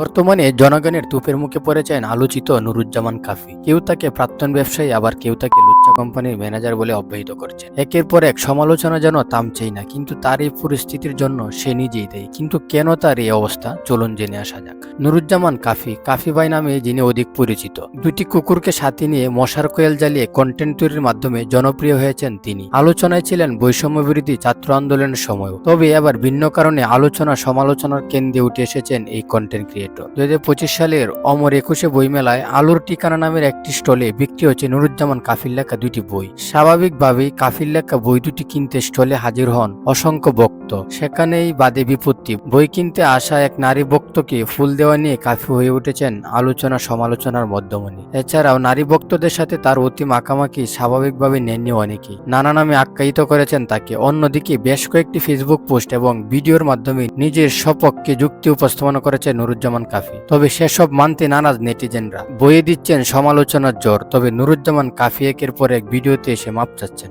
বর্তমানে জনগণের তুপের মুখে পড়েছেন আলোচিত নুরুজ্জামান কাফি। কেউ তাকে প্রাক্তন ব্যবসায়ী, আবার কেউ তাকে লুচ্চা কোম্পানির ম্যানেজার বলে অব্যাহত করছেন। একের পর এক সমালোচনা যেন থামছেই না, কিন্তু তার এই পরিস্থিতির জন্য সে নিজেই দেয়। কিন্তু কেন তার এই অবস্থা? চলুন জেনে আসা যাক। নুরুজ্জামান কাফি কাফি ভাই নামে যিনি অধিক পরিচিত দুটি কুকুরকে সাথে নিয়ে মশার কোয়েল জ্বালিয়ে কন্টেন্ট তৈরির মাধ্যমে জনপ্রিয় হয়েছেন তিনি। আলোচনায় ছিলেন বৈষম্য বিরোধী ছাত্র আন্দোলনের সময়ও। তবে এবার ভিন্ন কারণে আলোচনা সমালোচনার কেন্দ্রে উঠে এসেছেন এই কন্টেন্ট ক্রিয়েটর দু হাজার পঁচিশ সালের অমর একুশে বইমেলায় আলুর ঠিকানা নামের একটি স্টলে বিক্রি হচ্ছে নুরুজ্জামান কাফির লেখা দুটি বই। স্বাভাবিকভাবেই কাফির লেখা বই দুটি কিনতে স্টলে হাজির হন অসংখ্য ভক্ত। সেখানেই বাদে বিপত্তি। বই কিনতে আসা এক নারী ভক্তকে ফুল দেওয়া নিয়ে কাফি হয়ে উঠেছেন আলোচনা সমালোচনার মধ্যমণি। এছাড়াও নারী ভক্তদের সাথে তার অতি মাখামাখি স্বাভাবিকভাবে নেননি অনেকেই নানা নামে আখ্যায়িত করেছেন তাকে। অন্যদিকে বেশ কয়েকটি ফেসবুক পোস্ট এবং ভিডিওর মাধ্যমে নিজের সপক্ষে যুক্তি উপস্থাপন করেছে নুরুজ্জামান কাফি। তবে সেসব মানতে নারাজ নেটিজেনরা। বয়ে দিচ্ছেন সমালোচনার জ্বর তবে নুরুজ্জামান কাফি একের পর এক ভিডিওতে এসে মাপ চাচ্ছেন।